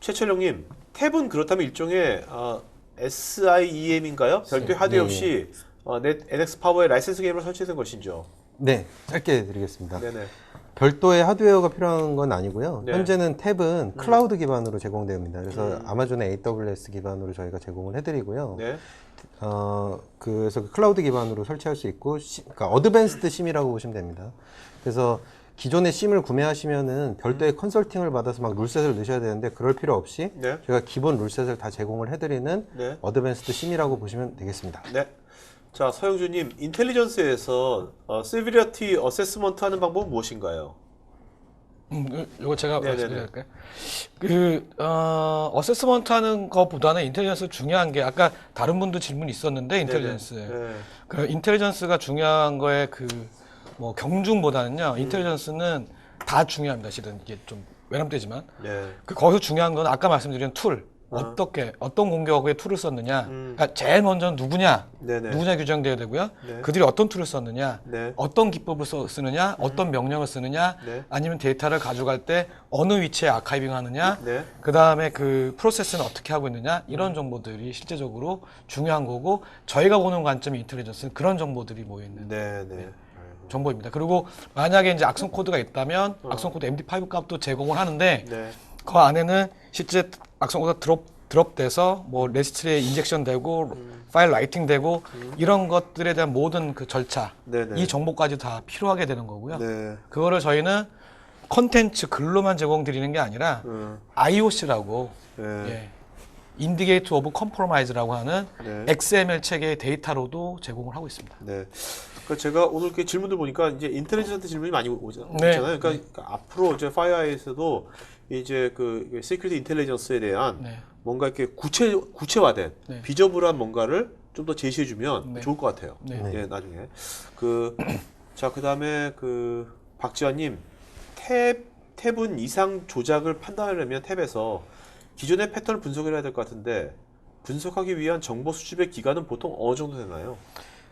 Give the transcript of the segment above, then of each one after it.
최철영님 탭은 그렇다면 일종의 어, SIEM인가요? 별도의 하드웨어 네. 없이 어, 넷 NX 파워의 라이센스 게임으로 설치된 것이죠. 네, 짧게 드리겠습니다. 네네. 별도의 하드웨어가 필요한 건 아니고요. 네. 현재는 탭은 클라우드 기반으로 제공됩니다. 그래서 음. 아마존의 AWS 기반으로 저희가 제공을 해드리고요. 네. 어, 그래서 그 클라우드 기반으로 설치할 수 있고, 시, 그러니까 어드밴스드 심이라고 보시면 됩니다. 그래서 기존의 심을 구매하시면은 별도의 컨설팅을 받아서 막 룰셋을 넣으셔야 되는데 그럴 필요 없이 네. 저희가 기본 룰셋을 다 제공을 해드리는 네. 어드밴스드 심이라고 보시면 되겠습니다. 네. 자, 서영주님, 인텔리전스에서 어, 시비리티 어세스먼트 하는 방법은 무엇인가요? 음, 그- 요거 제가 네네네. 말씀드릴까요? 그, 어, 어세스먼트 하는 것보다는 인텔리전스 중요한 게, 아까 다른 분도 질문이 있었는데, 인텔리전스. 네. 그 인텔리전스가 중요한 거에 그, 뭐, 경중보다는요, 인텔리전스는 다 중요합니다. 실은 이게 좀 외람되지만. 네. 그 거기서 중요한 건 아까 말씀드린 툴. 어 떻게, 어떤 공격에 툴을 썼느냐. 음. 그러니까 제일 먼저 누구냐. 네네. 누구냐 규정돼야 되고요. 네. 그들이 어떤 툴을 썼느냐. 네. 어떤 기법을 써- 쓰느냐, 어떤 명령을 쓰느냐, 네. 아니면 데이터를 가져갈 때 어느 위치에 아카이빙 하느냐, 네. 그 다음에 그 프로세스는 어떻게 하고 있느냐, 이런 정보들이 실제적으로 중요한 거고, 저희가 보는 관점이 인텔리전스는 그런 정보들이 모여 있는 네. 네. 정보입니다. 그리고 만약에 이제 악성 코드가 있다면, 악성 코드 MD5 값도 제공을 하는데, 네. 그 안에는 실제 악성 코드가 드롭 드롭돼서 뭐 레지스트리에 인젝션 되고 파일 라이팅 되고 이런 것들에 대한 모든 그 절차 네네. 이 정보까지 다 필요하게 되는 거고요. 네. 그거를 저희는 컨텐츠 글로만 제공드리는 게 아니라 음. IOC라고 네. 예. 인디게이트 오브 컴프로마이즈라고 하는 네. XML 체계의 데이터로도 제공을 하고 있습니다. 네. 그러니까 제가 오늘 이렇게 질문들 보니까 이제 인텔리전스 질문이 많이 오잖- 네. 오잖아요. 그러니까, 그러니까 앞으로 이제 파이어에서도 이제 그 시큐리티 인텔리전스에 대한 네. 뭔가 이렇게 구체 구체화된 네. 비저블한 뭔가를 좀 더 제시해 주면 네. 좋을 것 같아요. 네. 예, 나중에 그 자, 그다음에 그 박지환 님 탭 탭은 이상 조작을 판단하려면 탭에서 기존의 패턴을 분석해야 될 것 같은데 분석하기 위한 정보 수집의 기간은 보통 어느 정도 되나요?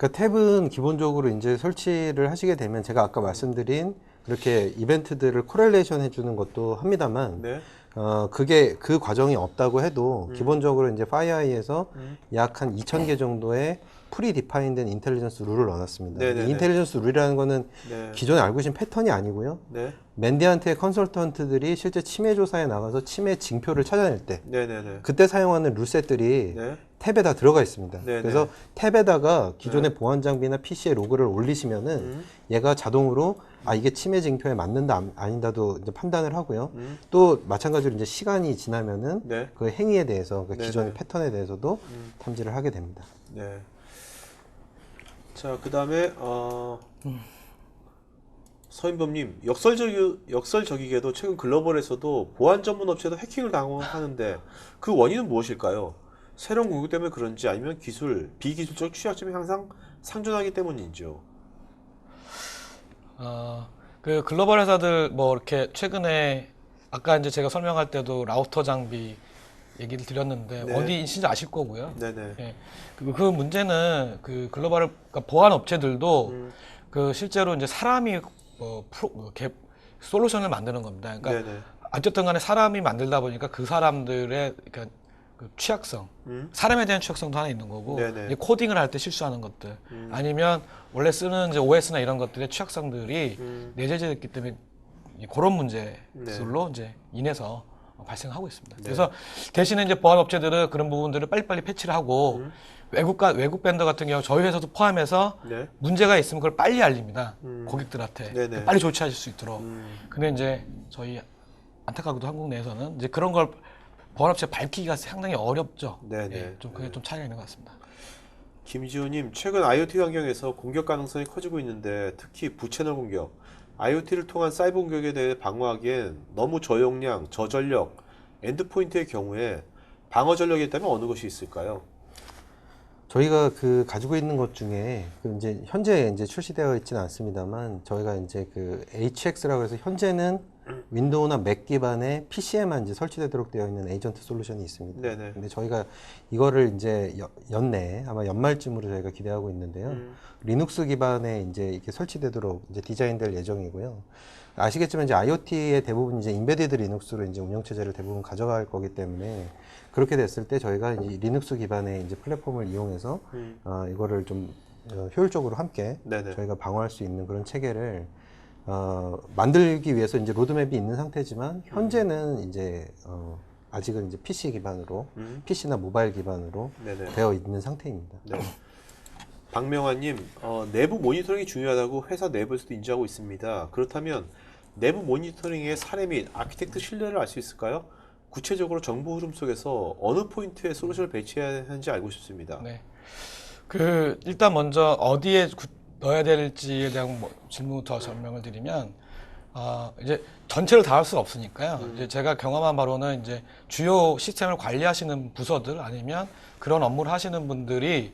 그 탭은 기본적으로 이제 설치를 하시게 되면 제가 아까 말씀드린 그렇게 이벤트들을 코렐레이션 해주는 것도 합니다만 네. 어 그게 그 과정이 없다고 해도 기본적으로 이제 파이어에서 음. 약한 2,000개 정도의 프리 디파인된 인텔리전스 룰을 넣어놨습니다. 네네네. 이 인텔리전스 룰이라는 거는 네. 기존에 알고 계신 패턴이 아니고요. 네. 맨디한테 컨설턴트들이 실제 침해 조사에 나가서 침해 징표를 찾아낼 때 네, 네, 네. 그때 사용하는 룰셋들이 네. 탭에 다 들어가 있습니다. 네네. 그래서 탭에다가 기존의 보안 장비나 PC의 로그를 올리시면은 음. 얘가 자동으로 아 이게 침해 징표에 맞는다 안- 아닌다도 이제 판단을 하고요. 음. 또 마찬가지로 이제 시간이 지나면은 네. 그 행위에 대해서 그 네네. 기존의 패턴에 대해서도 음. 탐지를 하게 됩니다. 네. 자, 그다음에 어 서인범님 역설적 역설적이게도 최근 글로벌에서도 보안 전문 업체도 해킹을 당하는데 그 원인은 무엇일까요? 새로운 공격 때문에 그런지 아니면 기술 비기술적 취약점이 항상 상존하기 때문인지요. 어, 그 글로벌 회사들 뭐 이렇게 최근에 아까 이제 제가 설명할 때도 라우터 장비 얘기를 드렸는데 네. 어디인지 아실 거고요. 네네. 예. 그, 그 문제는 그 글로벌 그러니까 보안 업체들도 음. 그 실제로 이제 사람이 어, 프로 어, 개, 솔루션을 만드는 겁니다. 그러니까 네네. 어쨌든 간에 사람이 만들다 보니까 그 사람들의 그러니까 그 취약성, 음. 사람에 대한 취약성도 하나 있는 거고. 이제 코딩을 할 때 실수하는 것들 음. 아니면 원래 쓰는 이제 OS나 이런 것들의 취약성들이 음. 내재되어 있기 때문에 이 그런 네. 문제들로 이제 인해서 발생하고 있습니다. 그래서 대신에 이제 보안 업체들은 그런 부분들을 빨리빨리 패치를 하고 음. 외국가 외국 밴더 같은 경우 저희 회사도 포함해서 네. 문제가 있으면 그걸 빨리 알립니다. 음. 고객들한테 네네. 빨리 조치하실 수 있도록. 음. 근데 이제 저희 안타깝게도 한국 내에서는 이제 그런 걸 보안업체 밝히기가 상당히 어렵죠. 네네. 예, 좀 그게 좀 차이가 있는 것 같습니다. 김지호님, 최근 IoT 환경에서 공격 가능성이 커지고 있는데 특히 부채널 공격, IoT를 통한 사이버 공격에 대해 방어하기엔 너무 저용량, 저전력, 엔드포인트의 경우에 방어 전력이 있다면 어느 것이 있을까요? 저희가 그 가지고 있는 것 중에 그 이제 현재 이제 출시되어 있지는 않습니다만 저희가 이제 그 HX라고 해서 현재는 윈도우나 맥 기반의 PC에만 이제 설치되도록 되어 있는 에이전트 솔루션이 있습니다. 네네. 근데 저희가 이거를 이제 여- 연내 아마 연말쯤으로 저희가 기대하고 있는데요. 음. 리눅스 기반에 이제 이렇게 설치되도록 이제 디자인될 예정이고요. 아시겠지만 이제 IoT의 대부분 이제 인베디드 리눅스로 이제 운영 체제를 대부분 가져갈 거기 때문에 그렇게 됐을 때 저희가 이제 리눅스 기반의 이제 플랫폼을 이용해서 음. 어, 이거를 좀 어, 효율적으로 함께 네네. 저희가 방어할 수 있는 그런 체계를 어, 만들기 위해서 이제 로드맵이 있는 상태지만 현재는 이제 어, 아직은 이제 PC 기반으로 음. PC나 모바일 기반으로 네네. 되어 있는 상태입니다. 네. 박명환님, 어, 내부 모니터링이 중요하다고 회사 내부에서도 인지하고 있습니다. 그렇다면 내부 모니터링의 사례 및 아키텍트 신뢰를 알 수 있을까요? 구체적으로 정보 흐름 속에서 어느 포인트에 솔루션을 배치해야 하는지 알고 싶습니다. 네. 그 일단 먼저 어디에 구- 넣어야 될지에 대한 뭐 질문부터 설명을 드리면 아 이제 전체를 다 할 수는 없으니까요. 이제 제가 경험한 바로는 이제 주요 시스템을 관리하시는 부서들 아니면 그런 업무를 하시는 분들이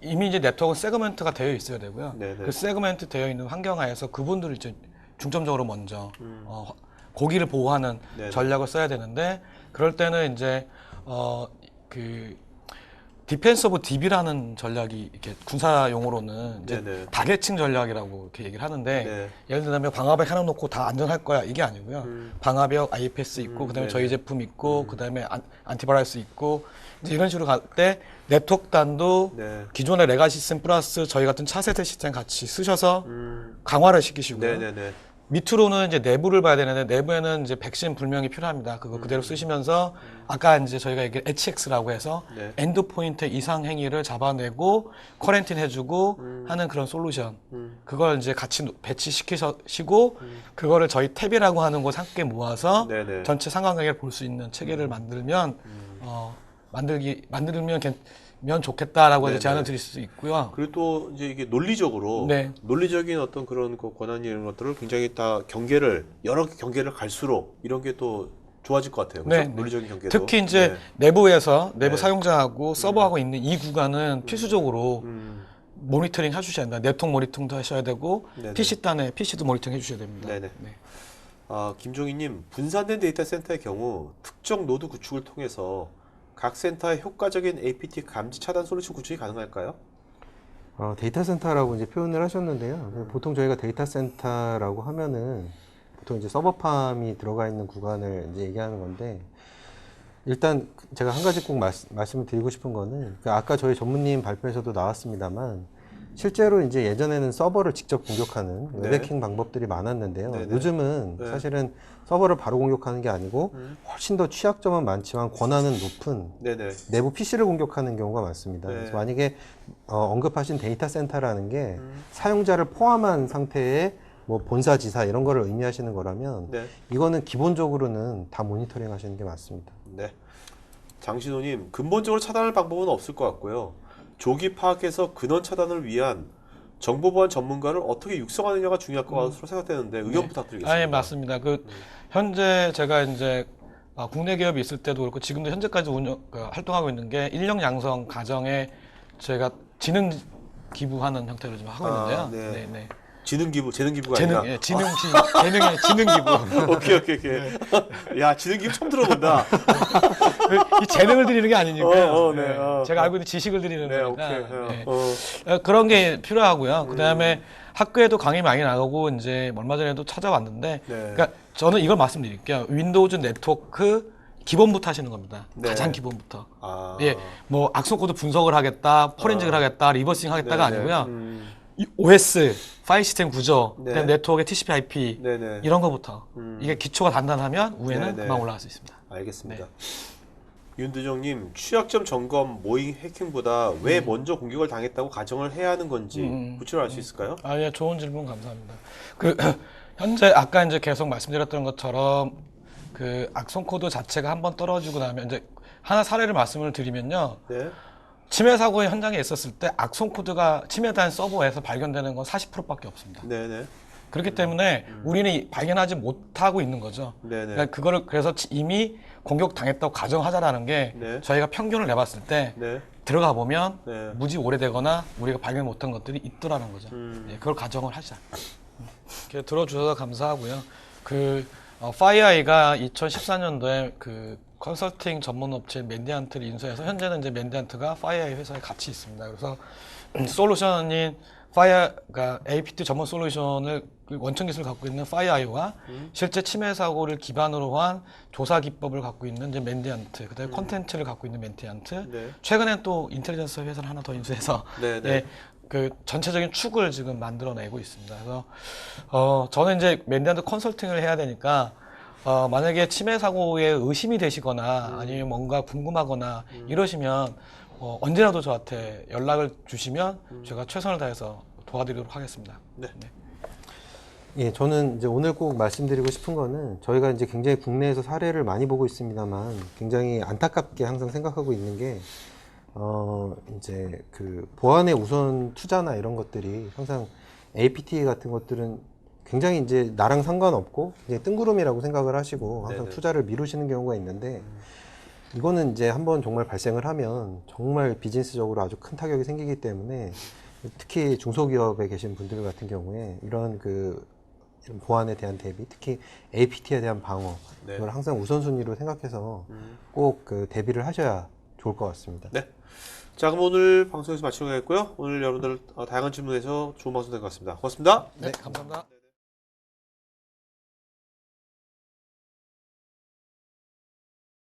이미 이제 네트워크 세그멘트가 되어 있어야 되고요. 네네. 그 세그멘트 되어 있는 환경하에서 그분들을 이제 중점적으로 먼저 음. 어, 고기를 보호하는 네네. 전략을 써야 되는데 그럴 때는 이제 어 그 디펜스 오브 DB라는 전략이 이렇게 군사 용어로는 이제 네네. 다계층 전략이라고 이렇게 얘기를 하는데 네. 예를 들면 방화벽 하나 놓고 다 안전할 거야 이게 아니고요. 음. 방화벽 IPS 있고 음, 그다음에 네네. 저희 제품 있고 그다음에 안, 안티바이러스 있고 이제 이런 식으로 갈 때 네트워크단도 네. 기존의 레가시 시스템 플러스 저희 같은 차세대 시스템 같이 쓰셔서 음. 강화를 시키시고요. 네네네. 밑으로는 이제 내부를 봐야 되는데 내부에는 이제 백신 불명이 필요합니다. 그거 그대로 쓰시면서 아까 이제 저희가 얘기 HX라고 해서 네. 엔드 포인트 이상 행위를 잡아내고 커렌틴 해주고 음. 하는 그런 솔루션. 음. 그걸 이제 같이 노- 배치시키시고 그거를 저희 탭이라고 하는 곳 함께 모아서 네네. 전체 상관관계를 볼수 있는 체계를 만들면 음. 어, 만들기 만들면 괜- 면 좋겠다라고 네네. 제안을 드릴 수 있고요. 그리고 또 이제 이게 논리적으로 네. 논리적인 어떤 그런 그 권한 이런 것들을 굉장히 다 경계를 여러 경계를 갈수록 이런 게 또 좋아질 것 같아요. 그렇죠? 네, 네. 논리적인 경계도. 특히 이제 네. 내부에서 내부 네. 사용자하고 서버하고 있는 이 구간은 필수적으로 음. 모니터링 해주셔야 된다. 네트워크 모니터링도 하셔야 되고 네네. PC 단에 PC도 모니터링 해주셔야 됩니다. 네네. 네. 아, 김종희님, 분산된 데이터 센터의 경우 특정 노드 구축을 통해서 각 센터의 효과적인 APT 감지 차단 솔루션 구축이 가능할까요? 어, 데이터 센터라고 이제 표현을 하셨는데요. 보통 저희가 데이터 센터라고 하면은 보통 이제 서버팜이 들어가 있는 구간을 이제 얘기하는 건데 일단 제가 한 가지 꼭 말씀, 말씀을 드리고 싶은 거는 그 아까 저희 전무님 발표에서도 나왔습니다만 실제로 이제 예전에는 서버를 직접 공격하는 네. 웹해킹 방법들이 많았는데요. 네네. 요즘은 네. 사실은 서버를 바로 공격하는 게 아니고 음. 훨씬 더 취약점은 많지만 권한은 높은 네네. 내부 PC를 공격하는 경우가 많습니다. 네. 그래서 만약에 어, 언급하신 데이터 센터라는 게 음. 사용자를 포함한 상태의 뭐 본사 지사 이런 거를 의미하시는 거라면 네. 이거는 기본적으로는 다 모니터링 하시는 게 맞습니다. 네. 장신호님, 근본적으로 차단할 방법은 없을 것 같고요. 조기 파악해서 근원 차단을 위한 정보 보안 전문가를 어떻게 육성하느냐가 중요할 것으로 생각되는데 의견 네. 부탁드리겠습니다. 아, 예, 맞습니다. 그 현재 제가 이제 아, 국내 기업이 있을 때도 그렇고 지금도 현재까지 운영 그, 활동하고 있는 게 인력 양성 가정에 제가 지능 기부하는 형태로 좀 하고 아, 있는데요. 네. 네, 네. 지능 기부, 재능 기부가 재능, 아니라. 예, 지능, 지, 재능의 지능 기부. 오케이 오케이 오케이. 야 지능 기부 처음 들어본다. 이 재능을 드리는 게 아니니까요. 어, 어, 네, 네. 어. 제가 알고 있는 지식을 드리는 네 거니까. 오케이. 어, 네. 어. 어, 그런 게 필요하고요. 그 다음에 학교에도 강의 많이 나가고 이제 얼마 전에도 찾아왔는데, 네. 그러니까 저는 이걸 말씀드릴게요. 윈도우즈 네트워크 기본부터 하시는 겁니다. 네. 가장 기본부터. 아. 예, 뭐 악성 코드 분석을 하겠다, 포렌직을 하겠다, 리버싱 하겠다가 네네. 아니고요. 음, 이 OS, 파일 시스템 구조, 네. 그다음 네트워크의 TCP/IP 네네. 이런 거부터 음. 이게 기초가 단단하면 위에는 네네. 금방 올라갈 수 있습니다. 알겠습니다. 네. 윤두정님 취약점 점검 모잉 해킹보다 왜 먼저 공격을 당했다고 가정을 해야 하는 건지 음. 구체로 알 수 있을까요? 아, 예, 좋은 질문 감사합니다. 그, 현재 아까 이제 계속 말씀드렸던 것처럼 그 악성 코드 자체가 한번 떨어지고 나면 이제 하나 사례를 말씀을 드리면요. 네. 침해 사고 의 현장에 있었을 때 악성 코드가 침해된 서버에서 발견되는 건 40%밖에 없습니다. 네네. 그렇기 때문에 우리는 발견하지 못하고 있는 거죠. 네네. 그러니까 그거를 그래서 이미 공격 당했다고 가정하자라는 게 네. 저희가 평균을 내봤을 때 네. 들어가 보면 네. 무지 오래되거나 우리가 발견 못한 것들이 있더라는 거죠. 음. 예, 그걸 가정을 하자. 이렇게 들어주셔서 감사하고요. 그 어, 파이어아이가 2014년도에 그 컨설팅 전문 업체 맨디안트를 인수해서 현재는 이제 맨디안트가 파이어아이 회사에 같이 있습니다. 그래서 솔루션인 파이어가 APT 전문 솔루션을 그 원천 기술을 갖고 있는 파이어아이와 실제 침해 사고를 기반으로 한 조사 기법을 갖고 있는 이제 맨디안트, 그다음에 콘텐츠를 갖고 있는 맨디안트, 네. 최근에 또 인텔리전스 회사를 하나 더 인수해서 네, 네. 예, 그 전체적인 축을 지금 만들어내고 있습니다. 그래서 어 저는 이제 맨디안트 컨설팅을 해야 되니까 어 만약에 침해 사고에 의심이 되시거나 아니면 뭔가 궁금하거나 이러시면 어 언제라도 저한테 연락을 주시면 제가 최선을 다해서 도와드리도록 하겠습니다. 네. 예, 저는 이제 오늘 꼭 말씀드리고 싶은 거는 저희가 이제 굉장히 국내에서 사례를 많이 보고 있습니다만 굉장히 안타깝게 항상 생각하고 있는 게 어, 이제 그 보안의 우선 투자나 이런 것들이 항상 APT 같은 것들은 굉장히 이제 나랑 상관없고 이제 뜬구름이라고 생각을 하시고 항상 네네. 투자를 미루시는 경우가 있는데 이거는 이제 한번 정말 발생을 하면 정말 비즈니스적으로 아주 큰 타격이 생기기 때문에 특히 중소기업에 계신 분들 같은 경우에 이런 그 이런 보안에 대한 대비, 특히 APT에 대한 방어 네. 이걸 항상 우선순위로 생각해서 음. 꼭그 대비를 하셔야 좋을 것 같습니다. 네. 자, 그럼 오늘 방송에서 마치도록 하겠고요. 오늘 여러분들 어, 다양한 질문에서 좋은 방송 된 것 같습니다. 고맙습니다. 네, 감사합니다.